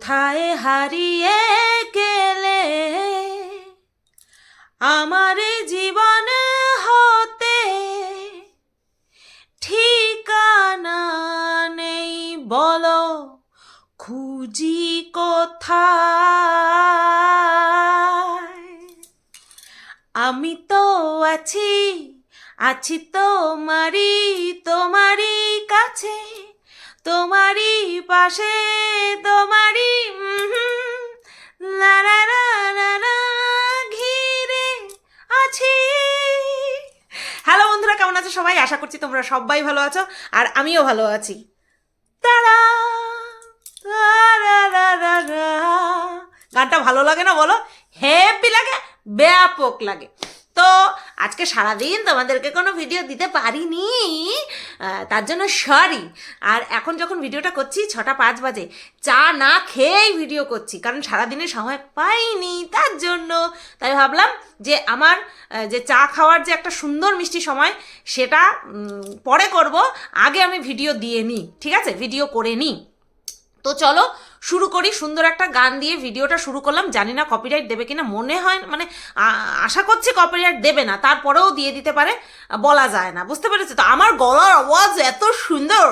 কোথায় হারিয়ে গেলে? আমার জীবন হতে ঠিকানা নেই বলো, খুঁজি কোথায়? আমি তো আছি আছি তোমারই তোমারই কাছে। তোমারই পাশে, তোমারই ঘিরে আছি। হ্যালো বন্ধুরা, কেমন আছো সবাই? আশা করছি তোমরা সবাই ভালো আছো, আর আমিও ভালো আছি। তারা। গানটা ভালো লাগে না বলো? হ্যাপি লাগে, ব্যাপক লাগে। তো আজকে সারাদিন তোমাদেরকে কোনো ভিডিও দিতে পারিনি। তার জন্য সরি আর এখন যখন ভিডিওটা করছি, ছটা পাঁচ বাজে, চা না খেয়েই ভিডিও করছি, কারণ সারাদিনের সময় পাইনি তার জন্য। তাই ভাবলাম যে আমার যে চা খাওয়ার যে একটা সুন্দর মিষ্টি সময়, সেটা পরে করব। আগে আমি ভিডিও দিয়ে নিই, ঠিক আছে? ভিডিও করে নিই। তো চলো শুরু করি, সুন্দর একটা গান দিয়ে ভিডিওটা শুরু করলাম। জানি না কপিরাইট দেবে কিনা, মনে হয় মানে আশা করছি কপিরাইট দেবে না, তারপরেও দিয়ে দিতে পারে, বলা যায় না, বুঝতে পেরেছ? তো আমার গলার আওয়াজ এত সুন্দর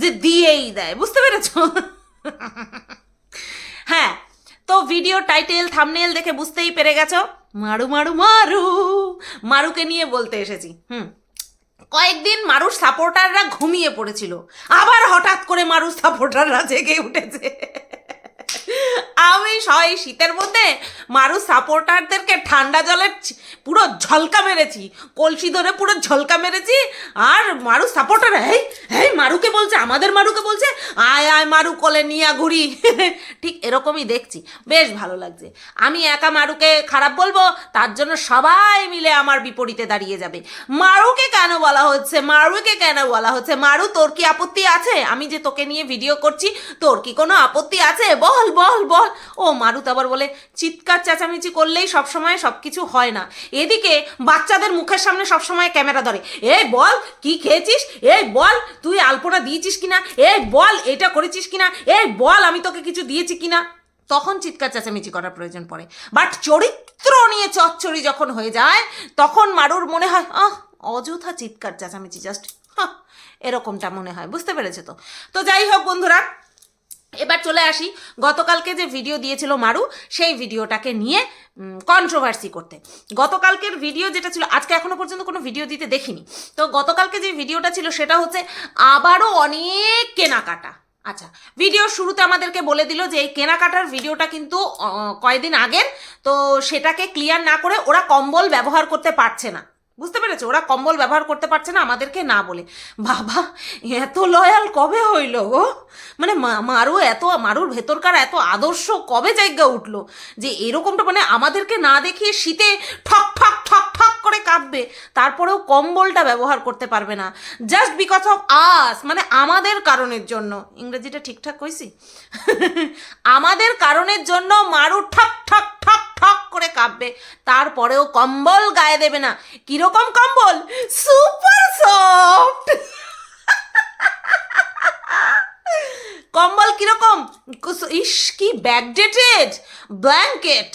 যে দিয়েই দেয়, বুঝতে পেরেছ? হ্যাঁ তো ভিডিও টাইটেল থামনেল দেখে বুঝতেই পেরে গেছো। মারু মারু মারু, মারুকে নিয়ে বলতে এসেছি, হুম। কয়েকদিন মারুর সাপোর্টাররা ঘুমিয়ে পড়েছিল, আবার হঠাৎ করে মারুর সাপোর্টাররা জেগে উঠেছে। আমি সবাই শীতের মধ্যে মারু সাপোর্টারদেরকে ঠান্ডা জলের পুরো ঝলকা মেরেছি, কলসি ধরে পুরো ঝলকা মেরেছি, আর মারু সাপোর্টার এই এই মারুকে বলছে, আমাদের মারুকে বলছে, আয় আয়, মারু কোলে নিয়া ঘুরি। ঠিক এরকমই দেখছি, বেশ ভালো লাগছে। আমি একা মারুকে খারাপ বলব, তার জন্য সবাই মিলে আমার বিপরীতে দাঁড়িয়ে যাবে। মারুকে কেন বলা হচ্ছে? মারুকে কেন বলা হচ্ছে? মারু, তোর কি আপত্তি আছে? আমি যে তোকে নিয়ে ভিডিও করছি, তোর কি কোনো আপত্তি আছে? বল বল বল। ও, মারুত আবার বলে, চিৎকার, চেঁচামেচি করলেই সবসময় সব কিছু হয় না। এদিকে বাচ্চাদের মুখের সামনে সবসময় ক্যামেরা ধরে, এই বল, কি খেয়েছিস? এই বল, তুই আলপনা দিয়েছিস কিনা? এই বল, এটা করেছিস কিনা? এই বল, আমি তোকে কিছু দিয়েছি কিনা? তখন চিৎকার, চেঁচামেচি করার প্রয়োজন পড়ে। বাট চরিত্র নিয়ে চচ্চড়ি যখন হয়ে যায়, তখন মারুর মনে হয়, আহ, অযথা চিৎকার, চেঁচামেচি, জাস্ট এরকমটা মনে হয়। বুঝতে পেরেছে তো? তো যাই হোক বন্ধুরা এবার চলে আসি। গতকালকে যে ভিডিও দিয়েছিল মারু, সেই ভিডিওটাকে নিয়ে কন্ট্রোভার্সি করতে। গতকালকের ভিডিও যেটা ছিল, আজকে এখনও পর্যন্ত কোনো ভিডিও দিতে দেখিনি। তো গতকালকে যে ভিডিওটা ছিল, সেটা হচ্ছে আবারও অনেক কেনাকাটা। আচ্ছা ভিডিওর শুরুতে আমাদেরকে বলে দিল যে এই কেনাকাটার ভিডিওটা কিন্তু কয়েকদিন আগের। তো সেটাকে ক্লিয়ার না করে ওরা কম্বল ব্যবহার করতে পারছে না। বুঝতে পেরেছ? ওরা কম্বল ব্যবহার করতে পারছে না আমাদেরকে না বলে। বাবা, এত লয়াল কবে হইল গো? মানে মারু এত, মারুর ভেতরকার এত আদর্শ কবে জায়গা উঠল? যে এরকমটা মানে আমাদেরকে না দেখিয়ে শীতে ঠক ঠক ঠক ঠক করে কাঁপবে, তারপরেও কম্বলটা ব্যবহার করতে পারবে না। জাস্ট বিকজ অফ আস মানে আমাদের কারণের জন্য। ইংরেজিটা ঠিকঠাক কইছি? আমাদের কারণের জন্য মারু ঠক ঠক ঠক করে কাঁপবে। তারপরেও কম্বল গায়ে দেবে না। কীরকম কম্বল? Super soft. কম্বল কীরকম? ইস, কি ব্যাকডেটেড ব্ল্যাঙ্কেট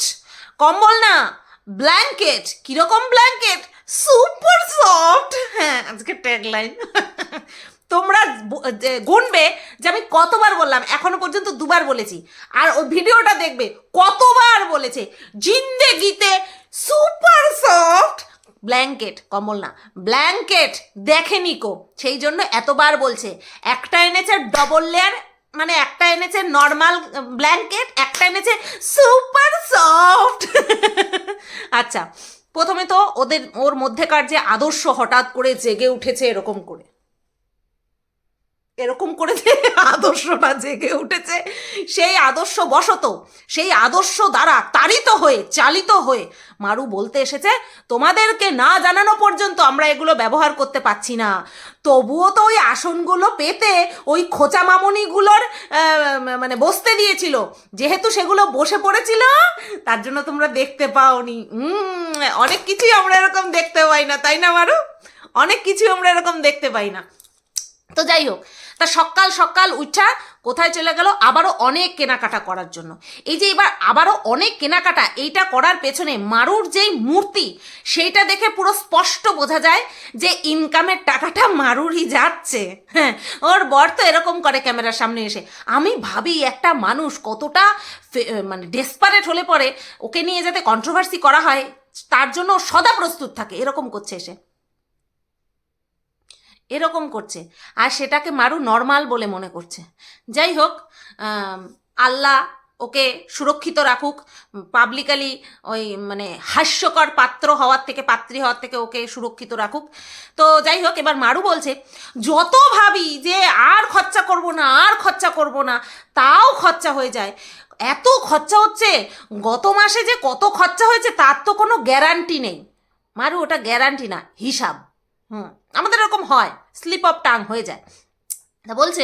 কম্বল না ব্ল্যাঙ্কেট কীরকম ব্ল্যাঙ্কেট সুপার সফট। হ্যাঁ আজকে ট্যাগলাইন তোমরা গুনবে যে আমি কতবার বললাম, এখনও পর্যন্ত দুবার বলেছি। আর ও ভিডিওটা দেখবে, কতবার বলেছে। জিন্দেগিতে সুপার সফট ব্ল্যাঙ্কেট কম্বল না, ব্ল্যাঙ্কেট দেখেনি কো সেই জন্য এতবার বলছে। একটা এনেছে ডবল লেয়ার মানে একটা এনেছে নর্মাল ব্ল্যাঙ্কেট একটা এনেছে সুপার সফট আচ্ছা প্রথমে তো ওদের, ওর মধ্যেকার যে আদর্শ হঠাৎ করে জেগে উঠেছে এরকম করে। এরকম করে যে আদর্শটা জেগে উঠেছে। সেই আদর্শ বশত সেই আদর্শ দ্বারা তাড়িত হয়ে, চালিত হয়ে মারু বলতে এসেছে, তোমাদেরকে না জানানো পর্যন্ত আমরা এগুলো ব্যবহার করতে পারছি না। তবুও তো ওই আসনগুলো পেতে ওই খোঁচা মামনিগুলোর মানে বসতে দিয়েছিল। যেহেতু সেগুলো বসে পড়েছিল, তার জন্য তোমরা দেখতে পাওনি। অনেক কিছুই আমরা এরকম দেখতে পাই না, তাই না মারু? অনেক কিছুই আমরা এরকম দেখতে পাই না। তো যাই হোক তা সকাল সকাল উঠা কোথায় চলে গেল? আবারও অনেক কেনাকাটা করার জন্য। এই যে এবার আবারও অনেক কেনাকাটা, এইটা করার পেছনে মারুর যেই মূর্তি, সেইটা দেখে পুরো স্পষ্ট বোঝা যায় যে ইনকামের টাকাটা মারুরই যাচ্ছে। হ্যাঁ ওর বর তো এরকম করে ক্যামেরার সামনে এসে। আমি ভাবি একটা মানুষ কতটা মানে ডেসপারেট হলে পরে ওকে নিয়ে যাতে কন্ট্রোভার্সি করা হয়, তার জন্য সদা প্রস্তুত থাকে, এরকম করছে এসে এরকম করছে। আর সেটাকে মারু নর্মাল বলে মনে করছে। যাই হোক আল্লাহ ওকে সুরক্ষিত রাখুক। পাবলিকালি ওই মানে হাস্যকর পাত্র হওয়ার থেকে, পাত্রী হওয়ার থেকে ওকে সুরক্ষিত রাখুক। তো যাই হোক, এবার মারু বলছে, যত ভাবি যে আর খরচা করব না, আর খরচা করব না, তাও খরচা হয়ে যায়। এত খরচা হচ্ছে, গত মাসে যে কত খরচা হয়েছে, তার তো কোনো গ্যারান্টি নেই। মারু ওটা গ্যারান্টি না, হিসাব। হুম। আমাদের এরকম হয় স্লিপ অফ টাং হয়ে যায়। তা বলছে,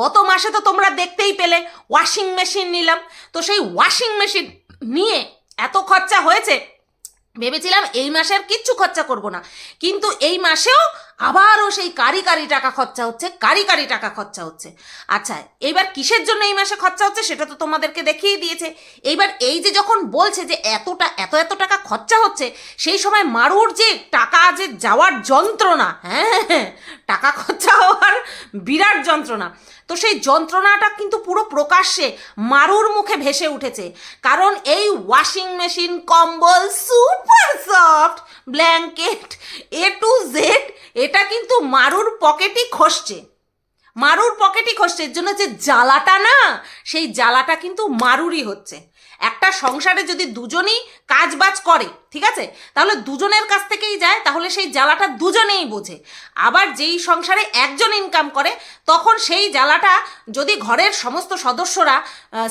গত মাসে তো তোমরা দেখতেই পেলে ওয়াশিং মেশিন নিলাম। তো সেই ওয়াশিং মেশিন নিয়ে এত খরচা হয়েছে, ভেবেছিলাম এই মাসে আর কিচ্ছু খরচা করব না। কিন্তু এই মাসেও আবারও সেই কারি কারি টাকা খরচা হচ্ছে কারি কারি টাকা খরচা হচ্ছে। আচ্ছা এইবার কিসের জন্য এই মাসে খরচা হচ্ছে সেটা তো তোমাদেরকে দেখিয়ে দিয়েছে। এইবার এই যে যখন বলছে যে এতটা, এত এত টাকা খরচা হচ্ছে, সেই সময় মারুর যে টাকা যে যাওয়ার যন্ত্রণা হ্যাঁ টাকা খরচা হওয়ার বিরাট যন্ত্রণা। তো সেই যন্ত্রণাটা কিন্তু পুরো প্রকাশ্যে মারুর মুখে ভেসে উঠেছে। কারণ এই ওয়াশিং মেশিন কম্বল super soft blanket A to Z এটা কিন্তু মারুর পকেটই খসছে। মারুর পকেটই খসছে, এর জন্য যে জ্বালাটা না, সেই জ্বালাটা কিন্তু মারুরই হচ্ছে। একটা সংসারে যদি দুজনেই কাজ বাজ করে, ঠিক আছে? তাহলে দুজনের কাছ থেকেই যায়, তাহলে সেই জ্বালাটা দুজনেই বোঝে। আবার যেই সংসারে একজন ইনকাম করে, তখন সেই জ্বালাটা যদি ঘরের সমস্ত সদস্যরা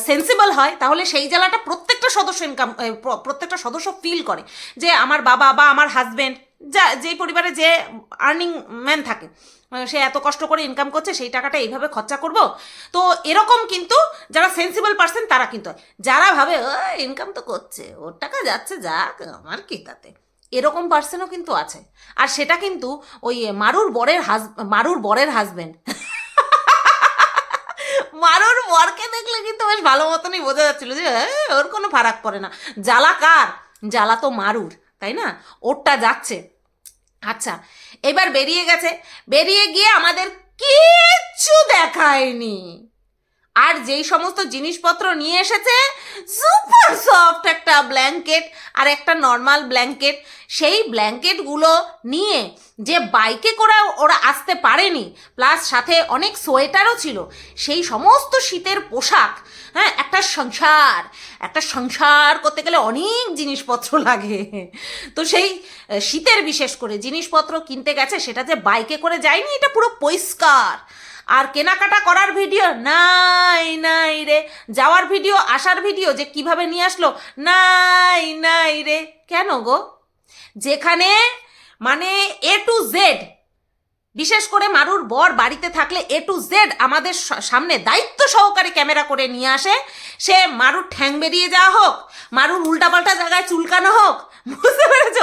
সেন্সিবল হয়, তাহলে সেই জ্বালাটা প্রত্যেকটা সদস্য ইনকাম প্রত্যেকটা সদস্য ফিল করে যে আমার বাবা বা আমার হাজবেন্ড যা যেই পরিবারে যে আর্নিং ম্যান থাকে সে এত কষ্ট করে ইনকাম করছে সেই টাকাটা এইভাবে খরচা করব। তো এরকম কিন্তু যারা সেন্সিবল পার্সন তারা কিন্তু। যারা ভাবে ও ইনকাম তো করছে ওর টাকা যাচ্ছে যাক আমার কি তাতে? এরকম পার্সনও কিন্তু আছে। আর সেটা কিন্তু ওই মারুর বরের হাজ মারুর বরের হাজবেন্ড মারুর বরকে দেখলে কিন্তু বেশ ভালো মতনই বোঝা যাচ্ছিল যে হ্যাঁ, ওর কোনো ফারাক পড়ে না। জ্বালা কার? জ্বালা তো মারুর। তাই না? ওরটা যাচ্ছে। আচ্ছা এবার বেরিয়ে গেছে। বেরিয়ে গিয়ে আমাদের কিচ্ছু দেখায়নি। আর যেই সমস্ত জিনিসপত্র নিয়ে এসেছে সুপার সফট একটা ব্ল্যাঙ্কেট আর একটা নর্মাল ব্ল্যাঙ্কেট সেই ব্ল্যাঙ্কেটগুলো নিয়ে যে বাইকে করে ওরা আসতে পারেনি প্লাস সাথে অনেক সোয়েটারও ছিল, সেই সমস্ত শীতের পোশাক হ্যাঁ একটা সংসার একটা সংসার করতে গেলে অনেক জিনিসপত্র লাগে। তো সেই শীতের বিশেষ করে জিনিসপত্র কিনতে গেছে, সেটা যে বাইকে করে যায়নি, এটা পুরো পরিষ্কার। আর কেনাকাটা করার ভিডিও? নাই নাই রে। যাওয়ার ভিডিও, আসার ভিডিও যে কীভাবে নিয়ে আসলো? নাই নাই রে। কেন গো? যেখানে মানে এ টু জেড বিশেষ করে মারুর বর বাড়িতে থাকলে এ টু জেড আমাদের সামনে দায়িত্ব সহকারে ক্যামেরা করে নিয়ে আসে। সে মারুর ঠ্যাং বেরিয়ে যাওয়া হোক, মারুর উল্টাপাল্টা জায়গায় চুলকানো হোক, বুঝতে পেরেছ?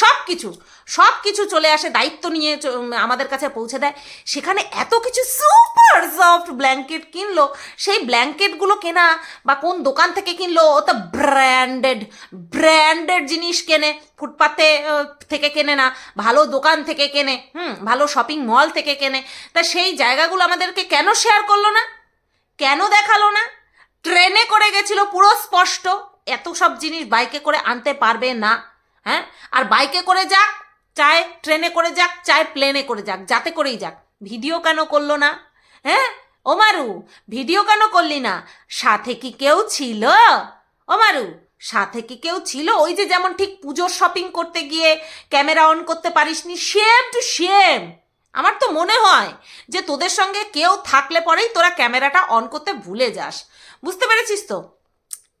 সব কিছু সব কিছু চলে আসে, দায়িত্ব নিয়ে আমাদের কাছে পৌঁছে দেয়। সেখানে এত কিছু সুপার সফট ব্ল্যাঙ্কেট কিনলো। সেই ব্ল্যাঙ্কেটগুলো কেনা বা কোন দোকান থেকে কিনলো, ও তো ব্র্যান্ডেড ব্র্যান্ডেড জিনিস কেনে। ফুটপাতে থেকে কেনে না, ভালো দোকান থেকে কেনে, হুম, ভালো শপিং মল থেকে কেনে। তা সেই জায়গাগুলো আমাদেরকে কেন শেয়ার করল না? কেন দেখাল না? ট্রেনে করে গেছিল, পুরো স্পষ্ট। এত সব জিনিস বাইকে করে আনতে পারবে না হ্যাঁ? আর বাইকে করে যাক চায় ট্রেনে করে যাক, চায় প্লেনে করে যাক, যাতে করেই যাক। ভিডিও কেন করল না? হ্যাঁ? ও মারু ভিডিও কেন করলি না? সাথে কি কেউ ছিল? ও মারু সাথে কি কেউ ছিল? ওই যে যেমন ঠিক পুজোর শপিং করতে গিয়ে ক্যামেরা অন করতে পারিসনি সেম টু সেম আমার তো মনে হয় যে তোদের সঙ্গে কেউ থাকলে পরেই তোরা ক্যামেরাটা অন করতে ভুলে যাস। বুঝতে পেরেছিস তো?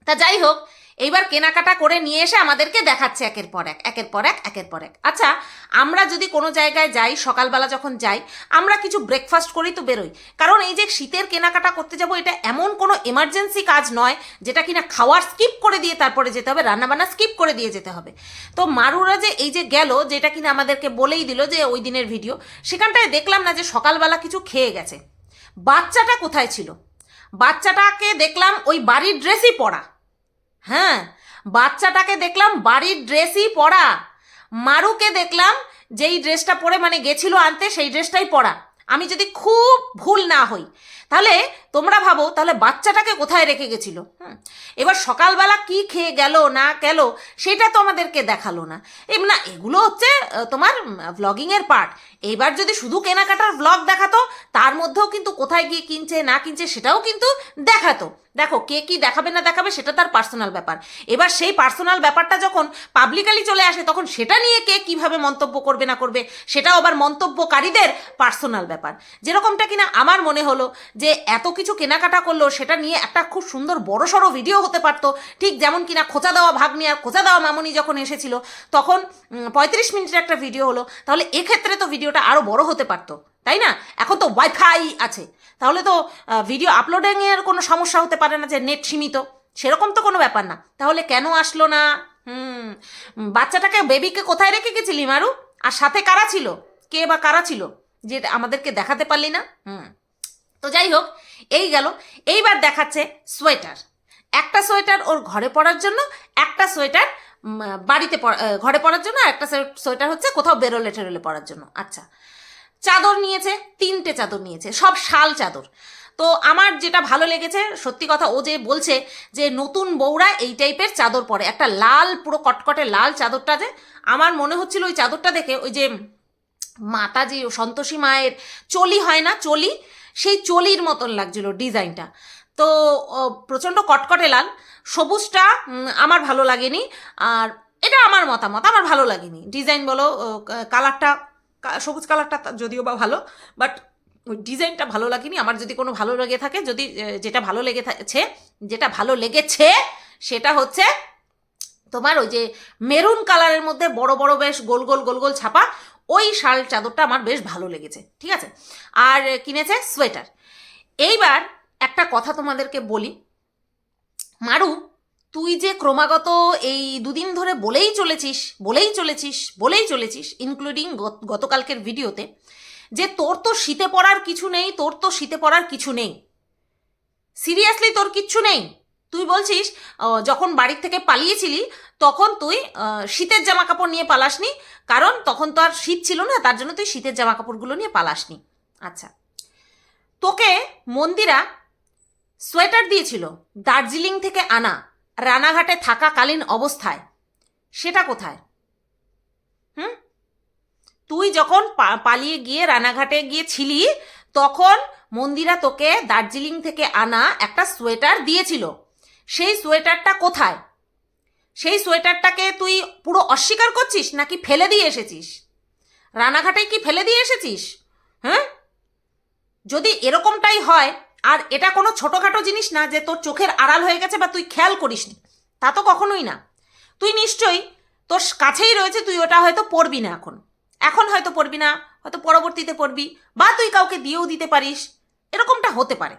তা যাই হোক এইবার কেনাকাটা করে নিয়ে এসে আমাদেরকে দেখাচ্ছে একের পর এক, একের পর এক, একের পর এক। আচ্ছা আমরা যদি কোনো জায়গায় যাই, সকালবেলা যখন যাই, আমরা কিছু ব্রেকফাস্ট করেই তো বেরোই। কারণ এই যে শীতের কেনাকাটা করতে যাব, এটা এমন কোনো এমার্জেন্সি কাজ নয়, যেটা কিনা খাওয়ার স্কিপ করে দিয়ে তারপরে যেতে হবে, রান্নাবান্না স্কিপ করে দিয়ে যেতে হবে। তো মারুরা যে এই যে গেল, যেটা কিনা আমাদেরকে বলেই দিল যে ওই দিনের ভিডিও সেখানটায় দেখলাম না যে সকালবেলা কিছু খেয়ে গেছে। বাচ্চাটা কোথায় ছিল? বাচ্চাটাকে দেখলাম ওই বাড়ির ড্রেসই পরা। হ্যাঁ বাচ্চাটাকে দেখলাম বাড়ির ড্রেসই পরা মারুকে দেখলাম যেই ড্রেসটা পরে মানে গেছিল আনতে, সেই ড্রেসটাই পরা আমি যদি খুব ভুল না হই তাহলে তোমরা ভাবো, তাহলে বাচ্চাটাকে কোথায় রেখে গেছিল? এবার সকালবেলা কি খেয়ে গেল, না গেল, সেটা তো আমাদেরকে দেখাল না। এম না, এগুলো হচ্ছে তোমার ভ্লগিংয়ের পার্ট এবার যদি শুধু কেনাকাটার ভ্লগ দেখাতো, তার মধ্যেও কিন্তু কোথায় গিয়ে কিনছে, না কিনছে, সেটাও কিন্তু দেখাতো। দেখো, কে কি দেখাবে, না দেখাবে, সেটা তার পার্সোনাল ব্যাপার। এবার সেই পার্সোনাল ব্যাপারটা যখন পাবলিকালি চলে আসে, তখন সেটা নিয়ে কে কীভাবে মন্তব্য করবে, না করবে, সেটাও আবার মন্তব্যকারীদের পার্সোনাল ব্যাপার। যেরকমটা কিনা আমার মনে হলো যে এত কিছু কেনাকাটা করল, সেটা নিয়ে একটা খুব সুন্দর বড় সড়ো ভিডিও হতে পারতো। ঠিক যেমন কিনা খোঁচা দেওয়া ভাগ্নি আর খোঁচা দেওয়া মামনি যখন এসেছিল, তখন পঁয়ত্রিশ মিনিটের একটা ভিডিও হলো। তাহলে এক্ষেত্রে তো ভিডিওটা আরও বড় হতে পারতো, তাই না? এখন তো ওয়াইফাই আছে। তাহলে তো ভিডিও আপলোডিংয়ের কোনো সমস্যা হতে পারে না যে নেট সীমিত। সেরকম তো কোনো ব্যাপার না। তাহলে কেন আসলো না? হুম, বাচ্চাটাকে বেবিকে কোথায় রেখে গেছিলি মারু? আর সাথে কারা ছিল? কে বা কারা ছিল? যে আমাদেরকে দেখাতে পারলি না? হুম। তো যাই হোক এই গেল। এইবার দেখাচ্ছে সোয়েটার। একটা সোয়েটার ওর ঘরে পরার জন্য, একটা সোয়েটার বাড়িতে ঘরে পরার জন্য, আর একটা সোয়ে- সোয়েটার হচ্ছে কোথাও বেরোলে টেরোলে পরার জন্য। আচ্ছা চাদর নিয়েছে, তিনটে চাদর নিয়েছে, সব শাল চাদর। তো আমার যেটা ভালো লেগেছে, সত্যি কথা ও যে বলছে যে নতুন বউরা এই টাইপের চাদর পরে, একটা লাল, পুরো কটকটে লাল চাদরটা যে, আমার মনে হচ্ছিল ওই চাদরটা দেখে ওই যে মাতাজি সন্তোষী মায়ের চলি হয় না, চলি সেই চলির মতন লাগছিল ডিজাইনটা। তো প্রচণ্ড কটকটে লাল, সবুজটা আমার ভালো লাগেনি, আর এটা আমার মতামত, আমার ভালো লাগেনি। ডিজাইন বলো কালারটা সবুজ কালারটা যদিও বা ভালো, বাট ওই ডিজাইনটা ভালো লাগেনি। আমার যদি কোনো ভালো লেগে থাকে, যদি যেটা ভালো লেগে থাকছে, যেটা ভালো লেগেছে, সেটা হচ্ছে তোমার ওই যে মেরুন কালারের মধ্যে বড় বড় বেশ গোল গোল গোল গোল ছাপা ওই শাল চাদরটা আমার বেশ ভালো লেগেছে, ঠিক আছে? আর কিনেছে সোয়েটার। এইবার একটা কথা তোমাদেরকে বলি। মারু, তুই যে ক্রমাগত এই দুদিন ধরে বলেই চলেছিস বলেই চলেছিস বলেই চলেছিস ইনক্লুডিং গতকালকের ভিডিওতে, যে তোর তো শীতে পড়ার কিছু নেই, তোর তো শীতে পড়ার কিছু নেই। সিরিয়াসলি তোর কিচ্ছু নেই? তুই বলছিস যখন বাড়ির থেকে পালিয়েছিলি তখন তুই শীতের জামা কাপড় নিয়ে পালাসনি। কারণ তখন তো আর শীত ছিল না, তার জন্য তুই শীতের জামা কাপড়গুলো নিয়ে পালাসনি। আচ্ছা। তোকে মন্দিরা সোয়েটার দিয়েছিল দার্জিলিং থেকে আনা রানাঘাটে থাকাকালীন অবস্থায়। সেটা কোথায়? হুম? তুই যখন পালিয়ে গিয়ে রানাঘাটে গিয়েছিলি, তখন মন্দিরা তোকে দার্জিলিং থেকে আনা একটা সোয়েটার দিয়েছিল। সেই সোয়েটারটা কোথায়? সেই সোয়েটারটাকে তুই পুরো অস্বীকার করছিস নাকি ফেলে দিয়ে এসেছিস? রানাঘাটে কি ফেলে দিয়ে এসেছিস? হ্যাঁ? যদি এরকমটাই হয়, আর এটা কোনো ছোটোখাটো জিনিস না যে তোর চোখের আড়াল হয়ে গেছে বা তুই খেয়াল করিসনি, তা তো কখনোই না। তুই নিশ্চয়ই তোর কাছেই রয়েছে, তুই ওটা হয়তো পড়বি না এখন। এখন হয়তো পড়বি না, হয়তো পরবর্তীতে পড়বি, বা তুই কাউকে দিয়েও দিতে পারিস, এরকমটা হতে পারে।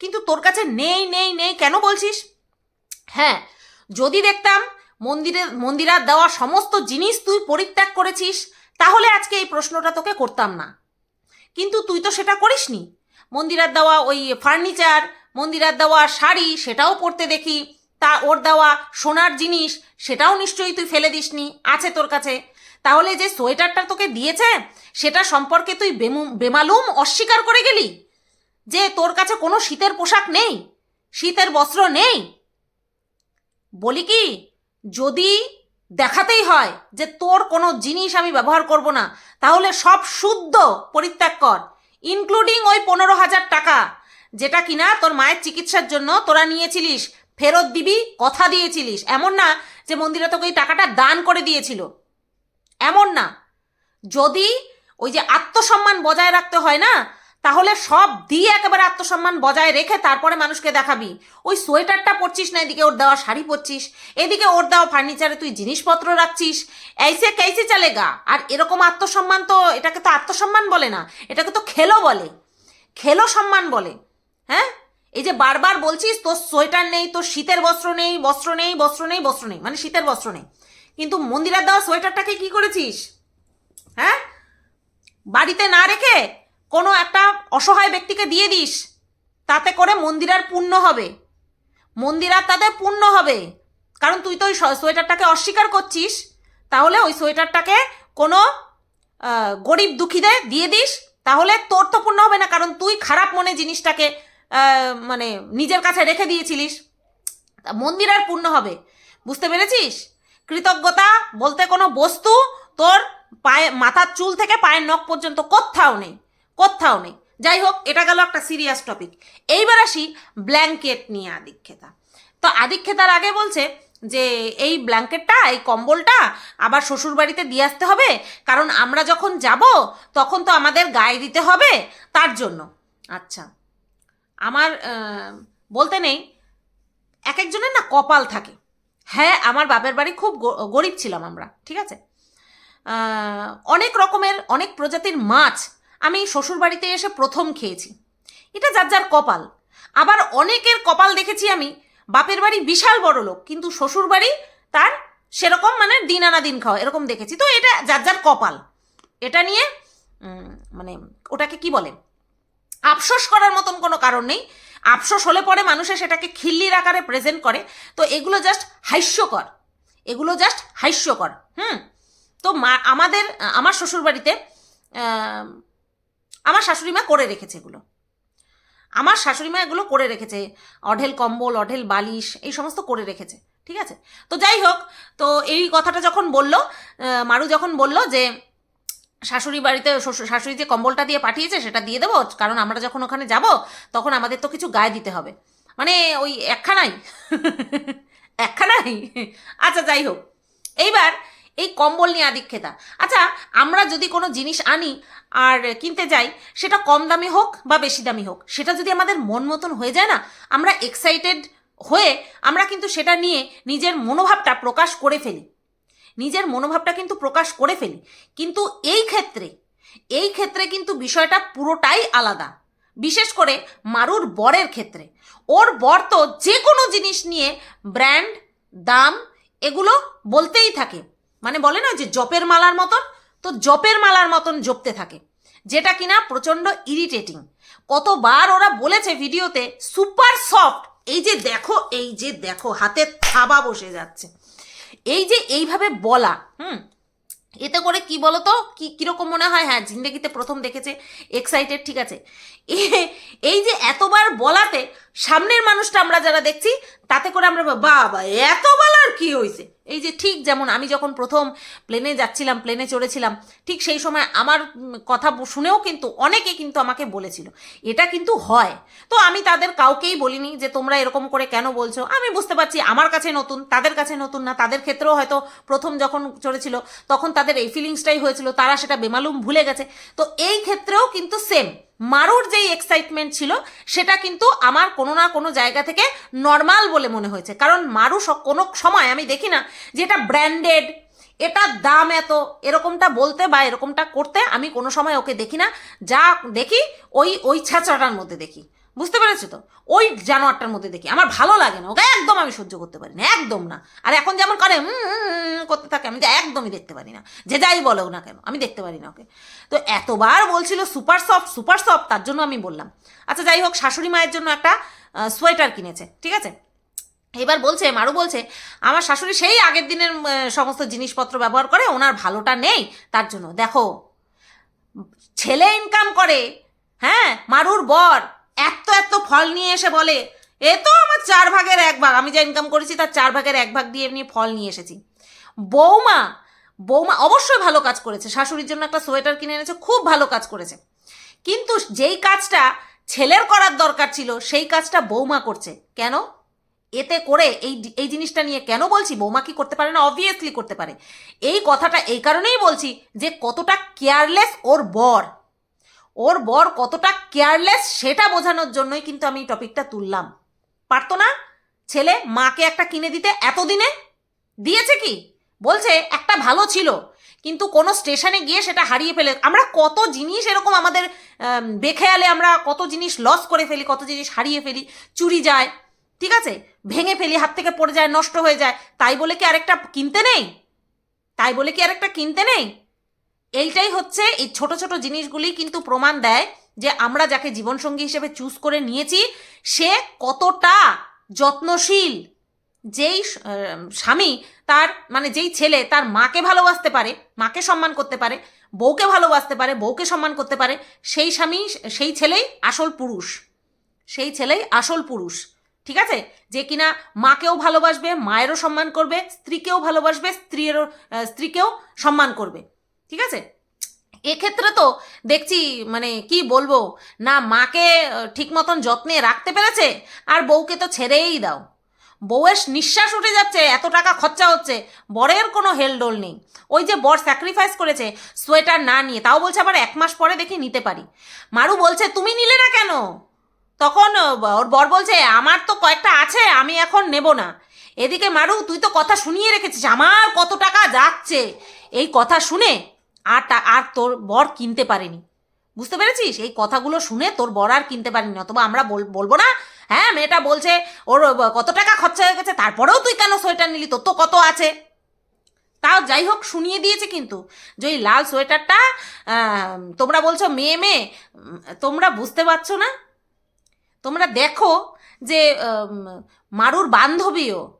কিন্তু তোর কাছে নেই নেই নেই কেন বলছিস? হ্যাঁ যদি দেখতাম মন্দিরে মন্দিরার দেওয়া সমস্ত জিনিস তুই পরিত্যাগ করেছিস, তাহলে আজকে এই প্রশ্নটা তোকে করতাম না। কিন্তু তুই তো সেটা করিসনি। মন্দিরার দেওয়া ওই ফার্নিচার মন্দিরার দেওয়া শাড়ি, সেটাও পরতে দেখি। তা ওর দেওয়া সোনার জিনিস, সেটাও নিশ্চয়ই তুই ফেলে দিসনি, আছে তোর কাছে। তাহলে যে সোয়েটারটা তোকে দিয়েছে, সেটা সম্পর্কে তুই বেমু- বেমালুম অস্বীকার করে গেলি? যে তোর কাছে কোনো শীতের পোশাক নেই, শীতের বস্ত্র নেই বলি কি, যদি দেখাতেই হয় যে তোর কোনো জিনিস আমি ব্যবহার করব না, তাহলে সব শুদ্ধ পরিত্যাগ কর ইনক্লুডিং ওই পনেরো হাজার টাকা যেটা কিনা তোর মায়ের চিকিৎসার জন্য তোরা নিয়েছিলিস, ফেরত দিবি, কথা দিয়েছিলিস। এমন না যে মন্দিরে তোকে এই টাকাটা দান করে দিয়েছিল। এমন না। যদি ওই যে আত্মসম্মান বজায় রাখতে হয় না তাহলে সব দিয়ে একেবারে আত্মসম্মান বজায় রেখে তারপরে মানুষকে দেখাবি। ওই সোয়েটারটা পরছিস না, এদিকে ওর দেওয়া শাড়ি পরছিস, এদিকে ওর দেওয়া ফার্নিচারে তুই জিনিসপত্র রাখছিস, এইসে কেসে চলেগা? আর এরকম আত্মসম্মান তো, এটাকে তো আত্মসম্মান বলে না, এটাকে তো খেলো বলে। খেলো সম্মান বলে হ্যাঁ? এই যে বারবার বলছিস, তোর সোয়েটার নেই, তোর শীতের বস্ত্র নেই বস্ত্র নেই বস্ত্র নেই বস্ত্র নেই মানে শীতের বস্ত্র নেই। কিন্তু মন্দিরের দেওয়া সোয়েটারটাকে কি করেছিস? হ্যাঁ? বাড়িতে না রেখে কোনো একটা অসহায় ব্যক্তিকে দিয়ে দিস, তাতে করে মন্দিরার পুণ্য হবে। মন্দিরার তাদের পুণ্য হবে। কারণ তুই তো ওই সোয়েটারটাকে অস্বীকার করছিস, তাহলে ওই সোয়েটারটাকে কোনো গরিব দুঃখীদের দিয়ে দিস, তাহলে তোর তো পূর্ণ হবে না, কারণ তুই খারাপ মনে জিনিসটাকে মানে নিজের কাছে রেখে দিয়েছিলিস। তা মন্দিরের পূর্ণ হবে। বুঝতে পেরেছিস? কৃতজ্ঞতা বলতে কোনো বস্তু তোর পায়ে, মাথার চুল থেকে পায়ের নখ পর্যন্ত কোথাও নেই। কোথাও নেই। যাই হোক, এটা গেল একটা সিরিয়াস টপিক এইবার আসি ব্ল্যাঙ্কেট নিয়ে আদিক্ষেতা। তো আদিক্ষেতার আগে বলছে যে, এই ব্ল্যাঙ্কেটটা এই কম্বলটা আবার শ্বশুর বাড়িতে দিয়ে আসতে হবে, কারণ আমরা যখন যাব, তখন তো আমাদের গায়ে দিতে হবে, তার জন্য। আচ্ছা আমার বলতে নেই, এক একজনের না কপাল থাকে। হ্যাঁ আমার বাপের বাড়ি খুব গরিব ছিলাম আমরা, ঠিক আছে? অনেক রকমের, অনেক প্রজাতির মাছ আমি শ্বশুর বাড়িতে এসে প্রথম খেয়েছি। এটা যার যার কপাল। আবার অনেকের কপাল দেখেছি আমি, বাপের বাড়ি বিশাল বড় লোক, কিন্তু শ্বশুর বাড়ি তার সেরকম মানে দিন আনা দিন খাওয়া, এরকম দেখেছি। তো এটা যার যার কপাল। এটা নিয়ে মানে ওটাকে কি বলে? আফসোস করার মতন কোনো কারণ নেই। আফসোস হলে পরে মানুষে সেটাকে খিল্লির আকারে প্রেজেন্ট করে। তো এগুলো জাস্ট হাস্যকর। এগুলো জাস্ট হাস্যকর। হুম? তো মা, আমাদের, আমার শ্বশুরবাড়িতে আমার শাশুড়ি মা করে রেখেছে এগুলো। আমার শাশুড়ি মা এগুলো করে রেখেছে। অঢেল কম্বল, অঢেল বালিশ, এই সমস্ত করে রেখেছে, ঠিক আছে? তো যাই হোক, তো এই কথাটা যখন বলল মারু যখন বলল যে, শাশুড়ি বাড়িতে শাশুড়ি যে কম্বলটা দিয়ে পাঠিয়েছে, সেটা দিয়ে দেবো, কারণ আমরা যখন ওখানে যাব, তখন আমাদের তো কিছু গায়ে দিতে হবে। মানে ওই একখানাই একখানাই। আচ্ছা যাই হোক। এইবার এই কম্বল নিয়ে আদিক্ষেতা। আচ্ছা আমরা যদি কোনো জিনিস আনি আর কিনতে যাই, সেটা কম দামি হোক বা বেশি দামি হোক, সেটা যদি আমাদের মন মতন হয়ে যায় না, আমরা এক্সাইটেড হয়ে আমরা কিন্তু সেটা নিয়ে নিজের মনোভাবটা প্রকাশ করে ফেলি। নিজের মনোভাবটা কিন্তু প্রকাশ করে ফেলি। কিন্তু এই ক্ষেত্রে এই ক্ষেত্রে কিন্তু বিষয়টা পুরোটাই আলাদা। বিশেষ করে মারুর বরের ক্ষেত্রে। ওর বর তো যে কোনো জিনিস নিয়ে ব্র্যান্ড দাম এগুলো বলতেই থাকে। মানে বলে না যে জপের মালার মতন, তো জপের মালার মতন জপতে থাকে, যেটা কিনা প্রচণ্ড ইরিটেটিং কতবার ওরা বলেছে ভিডিওতে, সুপার সফট, এই যে দেখো, এই যে দেখো, হাতে থাবা বসে যাচ্ছে। এই যে এইভাবে বলা, হুম, এতে করে কি বলতো, কি, কীরকম মনে হয়? হ্যাঁ জিন্দগিতে প্রথম দেখেছে এক্সাইটেড ঠিক আছে। এই যে এতবার বলাতে, সামনের মানুষটা আমরা যারা দেখছি, তাতে করে আমরা বাবা এত বলার কি হয়েছে এই যে ঠিক যেমন আমি যখন প্রথম প্লেনে যাচ্ছিলাম প্লেনে চড়েছিলাম, ঠিক সেই সময় আমার কথা শুনেও কিন্তু অনেকে কিন্তু আমাকে বলেছিল, এটা কিন্তু হয়। তো আমি তাদের কাউকেই বলিনি যে তোমরা এরকম করে কেন বলছো? আমি বুঝতে পারছি আমার কাছে নতুন, তাদের কাছে নতুন না, তাদের ক্ষেত্রেও হয়তো প্রথম যখন চড়েছিল, তখন তাদের এই ফিলিংসটাই হয়েছিল, তারা সেটা বেমালুম ভুলে গেছে। তো এই ক্ষেত্রেও কিন্তু সেম মারুর যেই এক্সাইটমেন্ট ছিল, সেটা কিন্তু আমার কোনো না কোনো জায়গা থেকে নর্মাল বলে মনে হয়েছে। কারণ মারু কোনো সময় আমি দেখি না যে এটা ব্র্যান্ডেড এটার দাম এত, এরকমটা বলতে বা এরকমটা করতে আমি কোনো সময় ওকে দেখি না। যা দেখি, ওই ওই ছ্যাঁচড়াটার মধ্যে দেখি। বুঝতে পেরেছ তো? ওই জানোয়ারটার মধ্যে দেখি। আমার ভালো লাগে না, ওকে একদম আমি সহ্য করতে পারি না, একদম না। আর এখন যেমন করে করতে থাকে, আমি একদমই দেখতে পারি না। যে যাই বলো না কেন, আমি দেখতে পারি না ওকে। তো এতবার বলছিল, সুপার সফট সুপার সফট, তার জন্য আমি বললাম। আচ্ছা যাই হোক, শাশুড়ি মায়ের জন্য একটা সোয়েটার কিনেছে, ঠিক আছে? এবার বলছে, মারু বলছে, আমার শাশুড়ি সেই আগের দিনের সমস্ত জিনিসপত্র ব্যবহার করে, ওনার ভালোটা নেই, তার জন্য। দেখো, ছেলে ইনকাম করে হ্যাঁ মারুর বর এত এত ফল নিয়ে এসে বলে, এ তো আমার চার ভাগের এক ভাগ। আমি যা ইনকাম করেছি তার চার ভাগের এক ভাগ দিয়ে এমনি ফল নিয়ে এসেছি। বৌমা বৌমা অবশ্যই ভালো কাজ করেছে। শাশুড়ির জন্য একটা সোয়েটার কিনে এনেছে, খুব ভালো কাজ করেছে। কিন্তু যেই কাজটা ছেলের করার দরকার ছিল, সেই কাজটা বৌমা করছে। কেন? এতে করে এই এই জিনিসটা নিয়ে কেন বলছি? বৌমা কি করতে পারে না? অবভিয়াসলি করতে পারে। এই কথাটা এই কারণেই বলছি যে কতটা কেয়ারলেস ওর বর। ওর বর কতটা কেয়ারলেস সেটা বোঝানোর জন্যই কিন্তু আমি টপিকটা তুললাম। পারতো না? ছেলে মাকে একটা কিনে দিতে এতদিনে? দিয়েছে কি? বলছে একটা ভালো ছিল, কিন্তু কোনো স্টেশনে গিয়ে সেটা হারিয়ে ফেলে। আমরা কত জিনিস এরকম আমাদের বেখেয়ালে আমরা কত জিনিস লস করে ফেলি, কত জিনিস হারিয়ে ফেলি, চুরি যায়, ঠিক আছে? ভেঙে ফেলি, হাত থেকে পড়ে যায়, নষ্ট হয়ে যায়। তাই বলে কি আরেকটা কিনতে নেই? তাই বলে কি আরেকটা কিনতে নেই? এইটাই হচ্ছে এই ছোট ছোট জিনিসগুলি কিন্তু প্রমাণ দেয় যে আমরা যাকে জীবনসঙ্গী হিসেবে চুজ করে নিয়েছি, সে কতটা যত্নশীল। যেই স্বামী তার মানে যেই ছেলে তার মাকে ভালোবাসতে পারে, মাকে সম্মান করতে পারে, বউকে ভালোবাসতে পারে, বউকে সম্মান করতে পারে, সেই স্বামী, সেই ছেলেই আসল পুরুষ। সেই ছেলেই আসল পুরুষ। ঠিক আছে? যে কিনা মাকেও ভালোবাসবে, মায়েরও সম্মান করবে, স্ত্রীকেও ভালোবাসবে, স্ত্রীরও স্ত্রীকেও সম্মান করবে। ঠিক আছে? এক্ষেত্রে তো দেখছি মানে কি বলব, না মাকে ঠিক মতন যত্নে রাখতে পেরেছে, আর বউকে তো ছেড়েই দাও। বউয়ের নিঃশ্বাস উঠে যাচ্ছে, এত টাকা খরচা হচ্ছে, বরের কোনো হেলডোল নেই। ওই যে বর স্যাক্রিফাইস করেছে, সোয়েটার না নিয়ে, তাও বলছে আবার এক মাস পরে দেখি নিতে পারি। মারু বলছে, তুমি নিলে না কেন? তখন ওর বর বলছে, আমার তো কয়েকটা আছে, আমি এখন নেব না। এদিকে মারু, তুই তো কথা শুনিয়ে রেখেছিস, আমার কত টাকা যাচ্ছে? এই কথা শুনে আর আর তোর বর কিনতে পারেনি। বুঝতে পেরেছিস? এই কথাগুলো শুনে তোর বর আর কিনতে পারেনি, অথবা আমরা বল- বলব না। হ্যাঁ মেয়েটা বলছে, ওর কত টাকা খরচা হয়ে গেছে, তারপরেও তুই কেন সোয়েটার নিলি? তোর তো কত আছে? তাও যাই হোক, শুনিয়ে দিয়েছে কিন্তু। যে ওই লাল সোয়েটারটা তোমরা বলছো মেয়ে মেয়ে তোমরা বুঝতে পারছ না? তোমরা দেখো যে মারুর বান্ধবীও,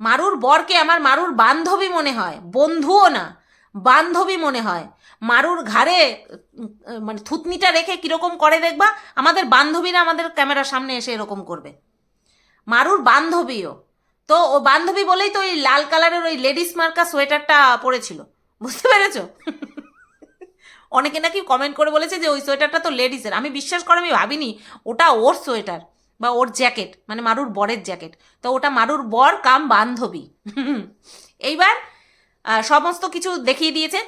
মারুর বরকে আমার মারুর বান্ধবী মনে হয়, বন্ধুও না। বান্ধবী মনে হয়। মারুর ঘাড়ে মানে থুতনিটা রেখে কীরকম করে দেখবা, আমাদের বান্ধবীরা আমাদের ক্যামেরার সামনে এসে এরকম করবে। মারুর বান্ধবীও। তো ও বান্ধবী বলেই তো ওই লাল কালারের ওই লেডিস মার্কা সোয়েটারটা পরেছিল। বুঝতে পেরেছ? অনেকে নাকি কমেন্ট করে বলেছে যে ওই সোয়েটারটা তো লেডিসের। আমি বিশ্বাস করে আমি ভাবিনি, ওটা ওর সোয়েটার বা ওর জ্যাকেট মানে মারুর বরের জ্যাকেট। তো ওটা মারুর বর কাম বান্ধবী। এইবার সমস্ত কিছু দেখিয়ে দিয়েছে।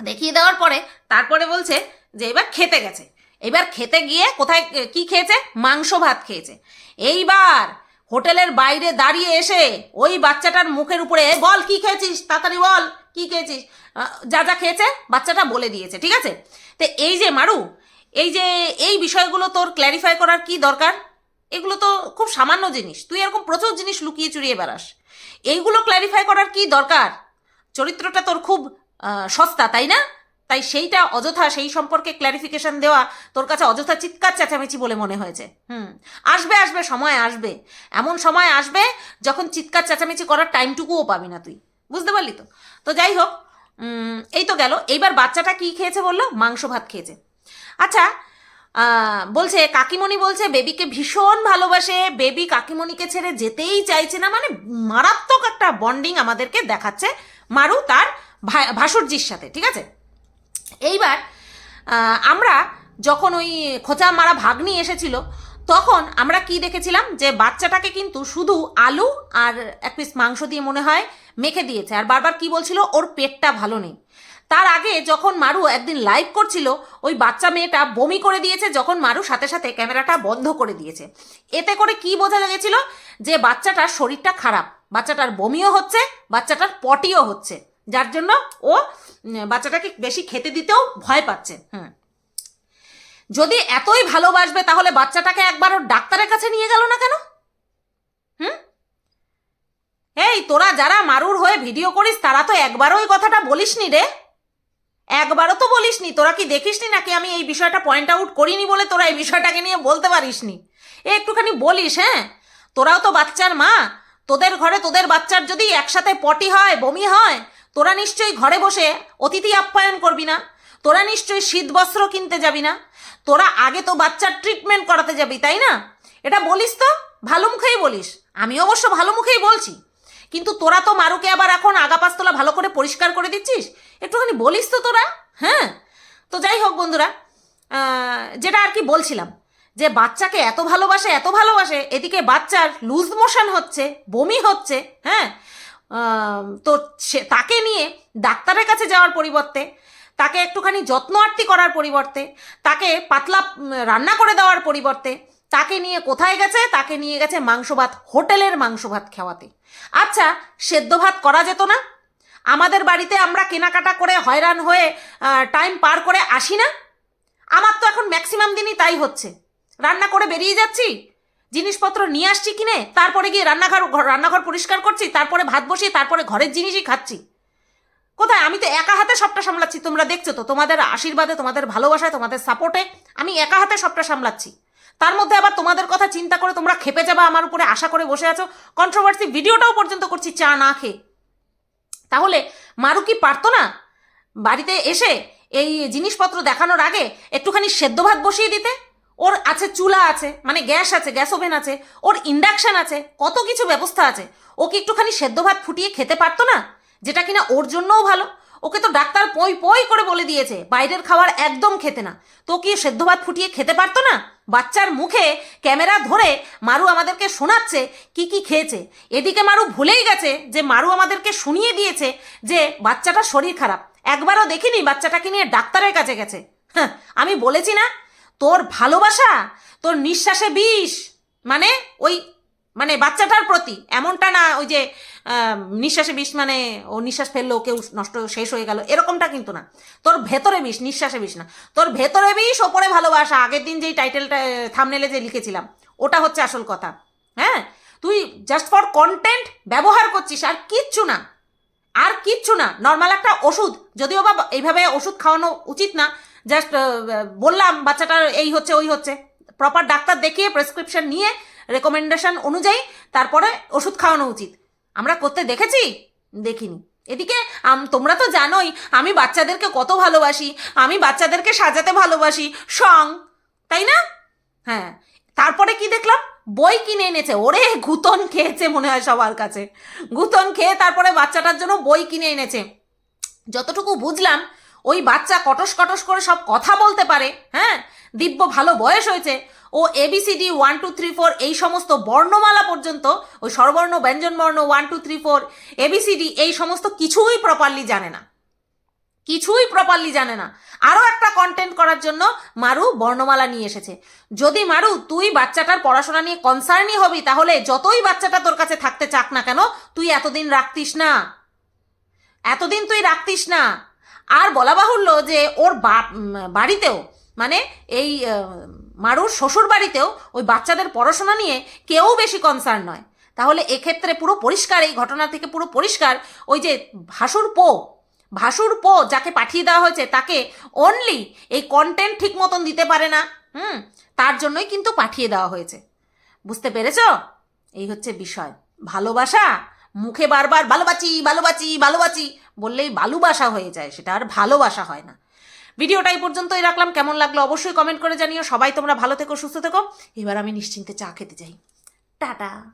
দেখিয়ে দেওয়ার পরে তারপরে বলছে যে এবার খেতে গেছে। এবার খেতে গিয়ে কোথায়, কি খেয়েছে? মাংস ভাত খেয়েছে। এইবার হোটেলের বাইরে দাঁড়িয়ে এসে ওই বাচ্চাটার মুখের উপরে বল, কি খেয়েছিস? তাড়াতাড়ি বল, কি খেয়েছিস? যা যা খেয়েছে বাচ্চাটা বলে দিয়েছে, ঠিক আছে? তো, এই যে মারু, এই যে, এই বিষয়গুলো তোর ক্ল্যারিফাই করার কি দরকার? এগুলো তো খুব সামান্য জিনিস। তুই এরকম প্রচুর জিনিস লুকিয়ে চুরিয়ে বেড়াস। এইগুলো ক্ল্যারিফাই করার কি দরকার? চরিত্রটা তোর খুব সস্তা, তাই না? তাই সেইটা অযথা, সেই সম্পর্কে ক্ল্যারিফিকেশন দেওয়া তোর কাছে অযথা চিৎকার চেঁচামেচি বলে মনে হয়েছে। হুম। আসবে আসবে, সময় আসবে। এমন সময় আসবে যখন চিৎকার চেঁচামেচি করার টাইমটুকুও পাবি না তুই। বুঝতে পারলি তো? তো যাই হোক এই তো গেল। এইবার বাচ্চাটা কি খেয়েছে বলল? মাংস ভাত খেয়েছে। আচ্ছা বলছে, কাকিমণি বলছে, বেবিকে ভীষণ ভালোবাসে। বেবি কাকিমণিকে ছেড়ে যেতেই চাইছে না। মানে মারাত্মক একটা বন্ডিং আমাদেরকে দেখাচ্ছে। মারু তার ভাসুরজির সাথে, ঠিক আছে? এইবার আমরা যখন ওই খোঁচা মারা ভাগ্নি এসেছিল, তখন আমরা কি দেখেছিলাম? যে বাচ্চাটাকে কিন্তু শুধু আলু আর এক পিস মাংস দিয়ে মনে হয় মেখে দিয়েছে। আর বারবার কি বলছিল? ওর পেটটা ভালো নেই। তার আগে যখন মারু একদিন লাইভ করছিল, ওই বাচ্চা মেয়েটা বমি করে দিয়েছে, যখন মারু সাথে সাথে ক্যামেরাটা বন্ধ করে দিয়েছে। এতে করে কি বোঝা গেছিল? যে বাচ্চাটার শরীরটা খারাপ। বাচ্চাটার বমিও হচ্ছে, বাচ্চাটার পটিও হচ্ছে, যার জন্য ও বাচ্চাটাকে বেশি খেতে দিতেও ভয় পাচ্ছে। হুম। যদি এতই ভালোবাসবে, তাহলে বাচ্চাটাকে একবার ডাক্তারের কাছে নিয়ে গেল না কেন? হুম? এই, তোরা যারা মারুর হয়ে ভিডিও করিস, তারা তো একবারও ওই কথাটা বলিসনি রে। একবারও তো বলিসনি। তোরা কি দেখিসনি নাকি আমি এই বিষয়টা পয়েন্ট আউট করিনি বলে তোরা এই বিষয়টাকে নিয়ে বলতে পারিসনি? এ, একটুখানি বলিস হ্যাঁ? তোরাও তো বাচ্চার মা। তোদের ঘরে তোদের বাচ্চার যদি একসাথে পটি হয়, বমি হয়, তোরা নিশ্চয়ই ঘরে বসে অতিথি আপ্যায়ন করবি না। তোরা নিশ্চয়ই শীত বস্ত্র কিনতে যাবি না। তোরা আগে তো বাচ্চার ট্রিটমেন্ট করাতে যাবি, তাই না? এটা বলিস তো? ভালো মুখেই বলিস। আমি অবশ্য ভালো মুখেই বলছি। কিন্তু তোরা তো মারুকে আবার এখন আগা পাঁচতলা ভালো করে পরিষ্কার করে দিচ্ছিস? একটুখানি বলিস তো তোরা হ্যাঁ? তো যাই হোক বন্ধুরা যেটা আর কি বলছিলাম যে বাচ্চাকে এত ভালোবাসে এত ভালোবাসে, এদিকে বাচ্চার লুজ মোশন হচ্ছে, বমি হচ্ছে হ্যাঁ? তো সে, তাকে নিয়ে ডাক্তারের কাছে যাওয়ার পরিবর্তে, তাকে একটুখানি যত্ন আরতি করার পরিবর্তে, তাকে পাতলা রান্না করে দেওয়ার পরিবর্তে, তাকে নিয়ে কোথায় গেছে? তাকে নিয়ে গেছে মাংস ভাত হোটেলের মাংস ভাত খাওয়াতে। আচ্ছা সেদ্ধ ভাত করা যেত না? আমাদের বাড়িতে আমরা কেনাকাটা করে হয়রান হয়ে টাইম পার করে আসি না? আমার তো এখন ম্যাক্সিমাম দিনই তাই হচ্ছে। রান্না করে বেরিয়ে যাচ্ছি? জিনিসপত্র নিয়ে আসছি কিনে, তারপরে গিয়ে রান্নাঘর, ঘর- রান্নাঘর পরিষ্কার করছি, তারপরে ভাত বসিয়ে, তারপরে ঘরের জিনিসই খাচ্ছি। কোথায়? আমি তো একা হাতে সবটা সামলাচ্ছি, তোমরা দেখছ তো, তোমাদের আশীর্বাদে, তোমাদের ভালোবাসায়, তোমাদের সাপোর্টে আমি একা হাতে সবটা সামলাচ্ছি। তার মধ্যে আবার তোমাদের কথা চিন্তা করে তোমরা খেপে যাবে, আমার উপরে আশা করে বসে আছো। কন্ট্রোভার্সি ভিডিওটাও পর্যন্ত করছি, চা না খেয়ে। তাহলে মারু কি পারতো না? বাড়িতে এসে এই জিনিসপত্র দেখানোর আগে একটুখানি সেদ্ধ ভাত বসিয়ে দিতে? ওর আছে, চুলা আছে মানে গ্যাস আছে, গ্যাস ওভেন আছে, ওর ইন্ডাকশন আছে, কত কিছু ব্যবস্থা আছে। ও কি একটুখানি সেদ্ধ ভাত ফুটিয়ে খেতে পারতো না? যেটা কিনা ওর জন্যও ভালো। ওকে তো ডাক্তার পই পই করে বলে দিয়েছে, বাইরের খাবার একদম খেতে না। তো কি সেদ্ধ ভাত ফুটিয়ে খেতে পারতো না? বাচ্চার মুখে ক্যামেরা ধরে মারু আমাদেরকে শোনাচ্ছে, কি কি খেয়েছে। এদিকে মারু ভুলেই গেছে যে মারু আমাদেরকে শুনিয়ে দিয়েছে যে বাচ্চাটার শরীর খারাপ। একবারও দেখিনি বাচ্চাটাকে নিয়ে ডাক্তারের কাছে গেছে। হ্যাঁ আমি বলেছি না তোর ভালোবাসা? তোর নিঃশ্বাসে বিষ। মানে ওই মানে বাচ্চাটার প্রতি। এমনটা না ওই যে নিঃশ্বাসে বিষ মানে ও নিঃশ্বাস ফেলল কেউ নষ্ট শেষ হয়ে গেল। এরকমটা কিন্তু না। তোর ভেতরে বিষ, নিঃশ্বাসে বিষ না। তোর ভেতরে বিষ, ওপরে ভালোবাসা। আগের দিন যেই টাইটেলটা থামনেলে যে লিখেছিলাম, ওটা হচ্ছে আসল কথা। হ্যাঁ? তুই জাস্ট ফর কন্টেন্ট ব্যবহার করছিস, আর কিচ্ছু না। আর কিচ্ছু না। নর্মাল একটা ওষুধ। যদিও বা এইভাবে ওষুধ খাওয়ানো উচিত না জাস্ট বললাম, বাচ্চাটার এই হচ্ছে, ওই হচ্ছে। প্রপার ডাক্তার দেখিয়ে প্রেসক্রিপশন নিয়ে রেকমেন্ডেশন অনুযায়ী তারপরে ওষুধ খাওয়ানো উচিত। আমরা করতে দেখেছি? দেখিনি। এদিকে তোমরা তো জানোই, আমি বাচ্চাদেরকে কত ভালোবাসি, আমি বাচ্চাদেরকে সাজাতে ভালোবাসি, সং, তাই না? হ্যাঁ। তারপরে কি দেখলাম? বই কিনে এনেছে। ওরে গুতন খেয়েছে মনে হয় সবার কাছে। গুতন খেয়ে তারপরে বাচ্চাটার জন্য বই কিনে এনেছে। যতটুকু বুঝলাম ওই বাচ্চা কটস কটস করে সব কথা বলতে পারে হ্যাঁ? দিব্য ভালো বয়স হয়েছে। ও ABCD one two three four এই সমস্ত বর্ণমালা পর্যন্ত, ওই স্বরবর্ণ ব্যঞ্জন বর্ণ one two three four ABCD এই সমস্ত কিছুই প্রপারলি জানে না। কিছুই প্রপারলি জানে না। আরও একটা কন্টেন্ট করার জন্য মারু বর্ণমালা নিয়ে এসেছে। যদি মারু, তুই বাচ্চাটার পড়াশোনা নিয়ে কনসার্নই হবি, তাহলে যতই বাচ্চাটা তোর কাছে থাকতে চাক না কেন, তুই এতদিন রাখতিস না। এতদিন তুই রাখতিস না। আর বলা বাহুল্য যে ওর বাড়িতেও মানে এই মারুর শ্বশুর বাড়িতেও ওই বাচ্চাদের পড়াশোনা নিয়ে কেউ বেশি কনসার্ন নয়। তাহলে এক্ষেত্রে পুরো পরিষ্কার, এই ঘটনা থেকে পুরো পরিষ্কার, ওই যে ভাসুর পো ভাসুর পো যাকে পাঠিয়ে দেওয়া হয়েছে, তাকে অনলি এই কন্টেন্ট ঠিক মতন দিতে পারে না, হুম, তার জন্যই কিন্তু পাঠিয়ে দেওয়া হয়েছে। বুঝতে পেরেছ? এই হচ্ছে বিষয়। ভালোবাসা, মুখে বারবার ভালোবাসি ভালোবাসি ভালোবাসি বললেই ভালোবাসা হয়ে যায়, সেটা আর ভালোবাসা হয় না। ভিডিওটা এই পর্যন্তই রাখলাম, কেমন লাগল অবশ্যই কমেন্ট করে জানিও। সবাই তোমরা ভালো থেকো, সুস্থ থেকো। এবার আমি নিশ্চিন্তে চা খেতে যাই টাটা।